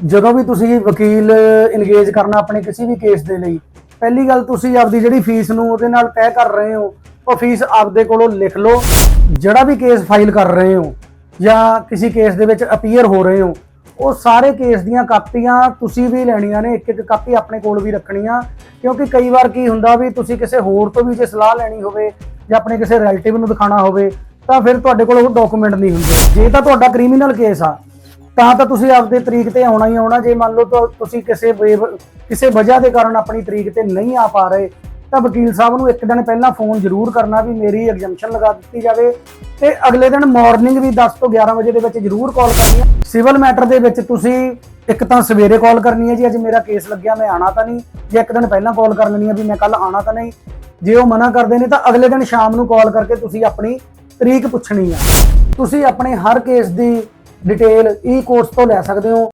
ਜਦੋਂ ਵੀ ਤੁਸੀਂ ਵਕੀਲ ਇੰਗੇਜ ਕਰਨਾ ਆਪਣੇ ਕਿਸੇ ਵੀ ਕੇਸ ਦੇ ਲਈ, ਪਹਿਲੀ ਗੱਲ ਤੁਸੀਂ ਆਪਦੀ ਜਿਹੜੀ ਫੀਸ ਨੂੰ ਉਹਦੇ ਨਾਲ ਤੈਅ ਕਰ ਰਹੇ ਹੋ, ਉਹ ਫੀਸ ਆਪਦੇ ਕੋਲੋਂ ਲਿਖ ਲਓ, ਜਿਹੜਾ ਵੀ ਕੇਸ ਫਾਈਲ ਕਰ ਰਹੇ ਹੋ ਜਾਂ ਕਿਸੇ ਕੇਸ ਦੇ ਵਿੱਚ ਅਪੀਅਰ ਹੋ ਰਹੇ ਹੋ, ਉਹ ਸਾਰੇ ਕੇਸ ਦੀਆਂ ਕਾਪੀਆਂ ਤੁਸੀਂ ਵੀ ਲੈਣੀਆਂ ਨੇ ਇੱਕ ਇੱਕ ਕਾਪੀ ਆਪਣੇ ਕੋਲ ਵੀ ਰੱਖਣੀਆਂ, ਕਿਉਂਕਿ ਕਈ ਵਾਰ ਕੀ ਹੁੰਦਾ ਵੀ ਤੁਸੀਂ ਕਿਸੇ ਹੋਰ ਤੋਂ ਵੀ ਜੇ ਸਲਾਹ ਲੈਣੀ ਹੋਵੇ ਜਾਂ ਆਪਣੇ ਕਿਸੇ ਰਿਲੇਟਿਵ ਨੂੰ ਦਿਖਾਣਾ ਹੋਵੇ, ਤਾਂ ਫਿਰ ਤੁਹਾਡੇ ਕੋਲ ਉਹ ਡਾਕੂਮੈਂਟ ਨਹੀਂ ਹੁੰਦੇ। ਜੇ ਤਾਂ ਤੁਹਾਡਾ ਕ੍ਰਿਮੀਨਲ ਕੇਸ ਆ ਤਾਂ ਤਾਂ ਤੁਸੀਂ ਆਪਦੇ ਤਰੀਕ ਤੇ ਆਉਣਾ ਹੀ ਆਉਣਾ, ਜੇ ਮੰਨ ਲਓ ਤਾਂ ਤੁਸੀਂ ਕਿਸੇ ਬੇ- ਕਿਸੇ ਵਜ੍ਹਾ ਦੇ ਕਾਰਨ ਆਪਣੀ ਤਰੀਕ ਤੇ ਨਹੀਂ ਆ ਪਾ ਰਹੇ, ਤਾਂ ਵਕੀਲ ਸਾਹਿਬ ਨੂੰ ਇੱਕ ਦਿਨ ਪਹਿਲਾਂ ਫੋਨ ਜ਼ਰੂਰ ਕਰਨਾ ਵੀ ਮੇਰੀ ਐਗਜ਼ੈਂਪਸ਼ਨ ਲਗਾ ਦਿੱਤੀ ਜਾਵੇ ਤੇ ਅਗਲੇ ਦਿਨ ਮਾਰਨਿੰਗ ਵੀ 10 ਤੋਂ 11 ਵਜੇ ਦੇ ਵਿੱਚ ਜ਼ਰੂਰ ਕਾਲ ਕਰਨੀ ਹੈ। ਸਿਵਲ ਮੈਟਰ ਦੇ ਵਿੱਚ ਤੁਸੀਂ ਇੱਕ ਤਾਂ ਸਵੇਰੇ ਕਾਲ ਕਰਨੀ ਹੈ ਜੀ, ਅੱਜ ਮੇਰਾ ਕੇਸ ਲੱਗਿਆ, ਮੈਂ ਆਣਾ ਤਾਂ ਨਹੀਂ, ਜੇ ਇੱਕ ਦਿਨ ਪਹਿਲਾਂ ਕਾਲ ਕਰ ਲੈਣੀ ਹੈ ਵੀ ਮੈਂ ਕੱਲ ਆਣਾ ਤਾਂ ਨਹੀਂ, ਜੇ ਉਹ ਮਨਾ ਕਰਦੇ ਨੇ ਤਾਂ ਅਗਲੇ ਦਿਨ ਸ਼ਾਮ ਨੂੰ ਕਾਲ ਕਰਕੇ ਤੁਸੀਂ ਆਪਣੀ ਤਰੀਕ ਪੁੱਛਣੀ ਆ ਤੁਸੀਂ ਆਪਣੇ ਹਰ ਕੇਸ ਦੀ ਡਿਟੇਲ ਈ ਕੋਰਸ ਤੋਂ ਲੈ ਸਕਦੇ ਹੋ।